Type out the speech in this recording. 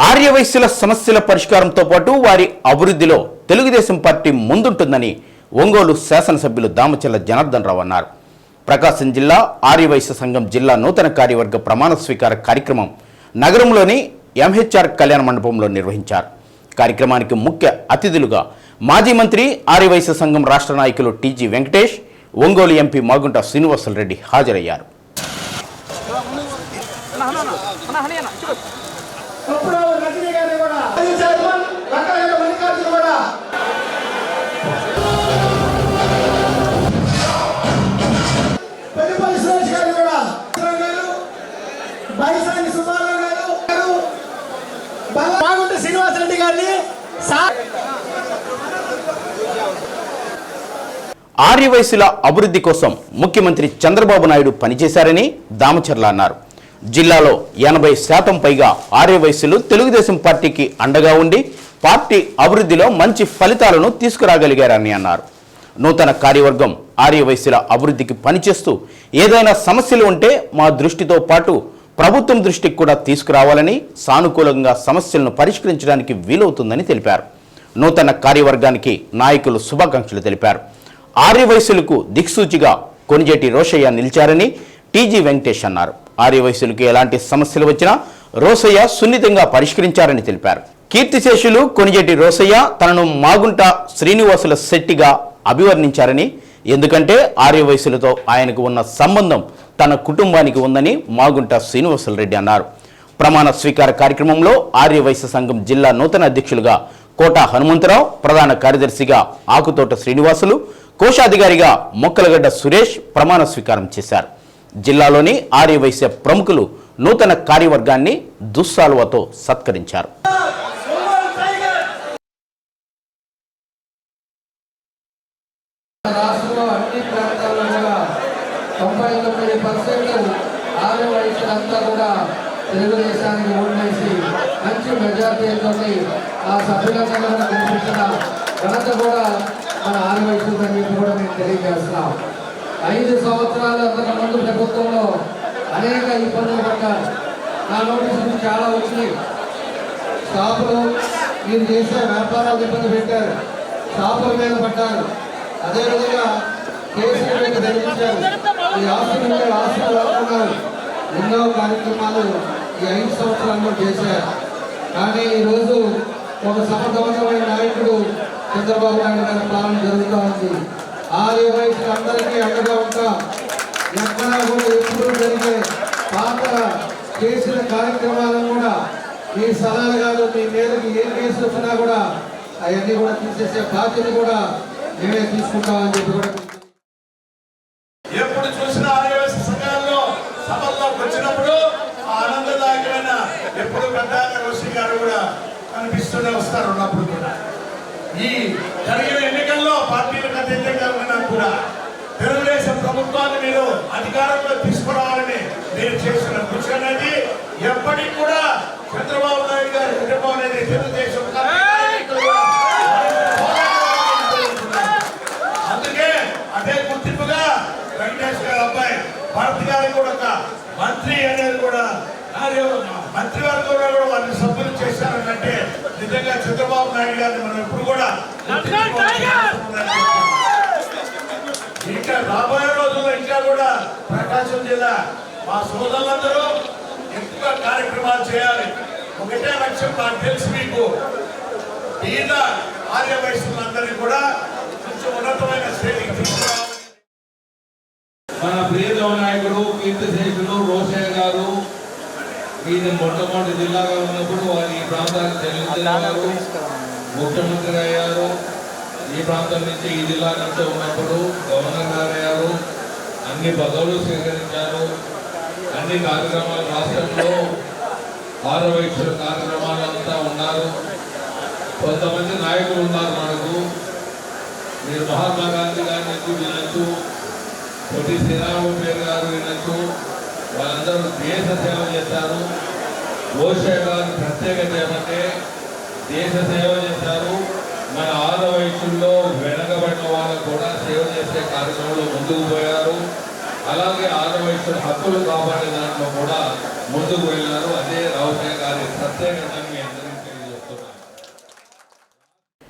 ఆర్యవైశ్యుల సమస్యల పరిష్కారంతో పాటు వారి అభివృద్ధిలో తెలుగుదేశం పార్టీ ముందుంటుందని ఒంగోలు శాసనసభ్యులు దామచల్ల జనార్దన్ రావు అన్నారు ప్రకాశం జిల్లా ఆర్యవైశ్య సంఘం జిల్లా నూతన కార్యవర్గ ప్రమాణ స్వీకార కార్యక్రమం నగరంలోని ఎంహెచ్ఆర్ కళ్యాణ మండపంలో నిర్వహించారు కార్యక్రమానికి ముఖ్య అతిథులుగా మాజీ మంత్రి ఆర్యవైశ్య సంఘం రాష్ట్ర నాయకులు టీజీ వెంకటేష్ ఒంగోలు ఎంపీ మాగుంట శ్రీనివాసులరెడ్డి హాజరయ్యారు బాగుంటే గారిని ఆర్యవైశ్యుల అభివృద్ధి కోసం ముఖ్యమంత్రి చంద్రబాబు నాయుడు పనిచేశారని దామచర్ల అన్నారు. జిల్లాలో ఎనభై శాతం పైగా ఆర్యవైశ్యులు తెలుగుదేశం పార్టీకి అండగా ఉండి పార్టీ అభివృద్ధిలో మంచి ఫలితాలను తీసుకురాగలిగారని అన్నారు. నూతన కార్యవర్గం ఆర్యవైశ్యుల అభివృద్ధికి పనిచేస్తూ ఏదైనా సమస్యలు ఉంటే మా దృష్టితో పాటు ప్రభుత్వం దృష్టికి కూడా తీసుకురావాలని సానుకూలంగా సమస్యలను పరిష్కరించడానికి వీలవుతుందని తెలిపారు. నూతన కార్యవర్గానికి నాయకులు శుభాకాంక్షలు తెలిపారు. ఆర్యవైశ్యులకు దిక్సూచిగా కొనిజేటి రోషయ్య నిలిచారని టీజీ వెంకటేష్ అన్నారు. ఆర్యవైశ్యులకు ఎలాంటి సమస్యలు వచ్చినా రోసయ్య సున్నితంగా పరిష్కరించారని తెలిపారు. కీర్తిశేషులు కొనిజెట్టి రోసయ్య తనను మాగుంట శ్రీనివాసుల శెట్టిగా అభివర్ణించారని ఎందుకంటే ఆర్యవైశ్యులతో ఆయనకు ఉన్న సంబంధం తన కుటుంబానికి ఉందని మాగుంట శ్రీనివాసులరెడ్డి అన్నారు. ప్రమాణ స్వీకార కార్యక్రమంలో ఆర్యవైశ్య సంఘం జిల్లా నూతన అధ్యక్షులుగా కోట హనుమంతరావు ప్రధాన కార్యదర్శిగా ఆకుతోట శ్రీనివాసులు కోశాధికారిగా మొక్కలగడ్డ సురేష్ ప్రమాణ స్వీకారం చేశారు. జిల్లాలోని ఆర్యవైశ్య ప్రముఖులు నూతన కార్యవర్గాన్ని దుస్సాలువతో సత్కరించారు. రాష్ట్రంలో అన్ని ప్రాంతాల్లో కూడా తొంభై తొమ్మిది పర్సెంట్ ఆరు వయసులంతా కూడా తెలుగుదేశానికి ఓట్లేసి మంచి మెజార్టీతో ఆ సభ్యులందరూ కూడా ఘనత కూడా మన ఆరు కూడా మేము తెలియజేస్తున్నాం. ఐదు సంవత్సరాలు అంతకు ముందు ప్రభుత్వంలో అనేక ఇబ్బందులు పడ్డారు. నా నోటీసులు చాలా వచ్చినాయి. షాపులు మీరు చేసే వ్యాపారాలు ఇబ్బంది పెట్టారు. షాపుల మీద పడ్డారు. అదేవిధంగా కేసుల మీద జరిగించారు. ఈ ఆస్తుల మీద ఆస్తులు రాకున్నారు. ఎన్నో కార్యక్రమాలు ఈ ఐదు సంవత్సరాల్లో చేశారు. కానీ ఈరోజు ఒక సమర్థవంతమైన నాయకుడు చంద్రబాబు నాయుడు గారి పాలన జరుగుతూ ఉంది. ఆరు అందరికీ అండగా ఉంటా. ఎక్కడా కూడా ఎప్పుడూ జరిగే పాత చేసిన కార్యక్రమాలను కూడా మీ సలహాలు కాదు మీ మేరకు ఏం కేసులు వచ్చినా కూడా అవన్నీ కూడా తీసేసే బాధ్యత కూడా మేమే తీసుకుంటామని చెప్పి కూడా ఎప్పుడు చూసినా ఆదివాసీ సంఘాల్లో సభల్లోకి వచ్చినప్పుడు ఆనందదాయకమైన ఎప్పుడు గడ్డాక గారు కూడా కనిపిస్తూనే వస్తారు ఉన్నప్పుడు కూడా. ఈ జరిగిన కూడా తెలుగుదేశం ప్రభుత్వాన్ని మీరు అధికారంలో తీసుకురావాలని నేను చేసిన కృషి అనేది ఎప్పటికి కూడా చంద్రబాబు నాయుడు గారి కుటుంబం అనేది తెలుగుదేశం అందుకే అదే గుర్తింపుగా వెంకటేష్ గారి అబ్బాయి భారతి గారికి కూడా ఒక మంత్రి అనేది కూడా కార్య- మంత్రివర్గంలో కూడా వారిని సభ్యులు చేశారంటే నిజంగా చంద్రబాబు నాయుడు గారిని మనం ఎప్పుడు కూడా ఇంకా రాబోయే రోజుల్లో ఇంకా కూడా ప్రకాశం జిల్లా మా సోదరులందరూ ఎక్కువ కార్యక్రమాలు చేయాలి. ఒకటే లక్ష్యం నాకు తెలుసు మీకు. ఈత ఆర్య వయసులందరినీ కూడా కొంచెం ఉన్నతమైన శ్రేణికి తీసుకురావాలి. మన ప్రియతమ నాయకుడు కీర్తిశేషుడు రోషయ్య గారు ఇది మొట్టమొదటి జిల్లాగా ఉన్నప్పుడు వారి ప్రాంతానికి చెల్లించేవారు ముఖ్యమంత్రి అయ్యారు. ఈ ప్రాంతం నుంచి ఈ జిల్లా నుంచి ఉన్నప్పుడు గవర్నర్ గారు అన్ని పదవులు స్వీకరించారు. అన్ని కార్యక్రమాలు రాష్ట్రంలో ఆరోగ్య కార్యక్రమాలు అంతా ఉన్నారు. కొంతమంది నాయకులు ఉన్నారు మనకు. మీరు మహాత్మా గాంధీ గారిని వినొచ్చు? పొట్టి శ్రీరామపేరు గారు వినొచ్చు. వాళ్ళందరూ దేశ సేవ చేశారు. గోషే గారి ప్రత్యేకత ఏమంటే దేశ సేవ చేశారు. మన ఆరు వయసుల్లో వెనకబడిన వాళ్ళకు కూడా సేవ చేసే కార్యక్రమంలో ముందుకు పోయారు. అలాగే ఆరు వయసు హక్కులు కాపాడే దాంట్లో కూడా ముందుకు వెళ్ళారు అదే రావు గారి ప్రత్యేకత.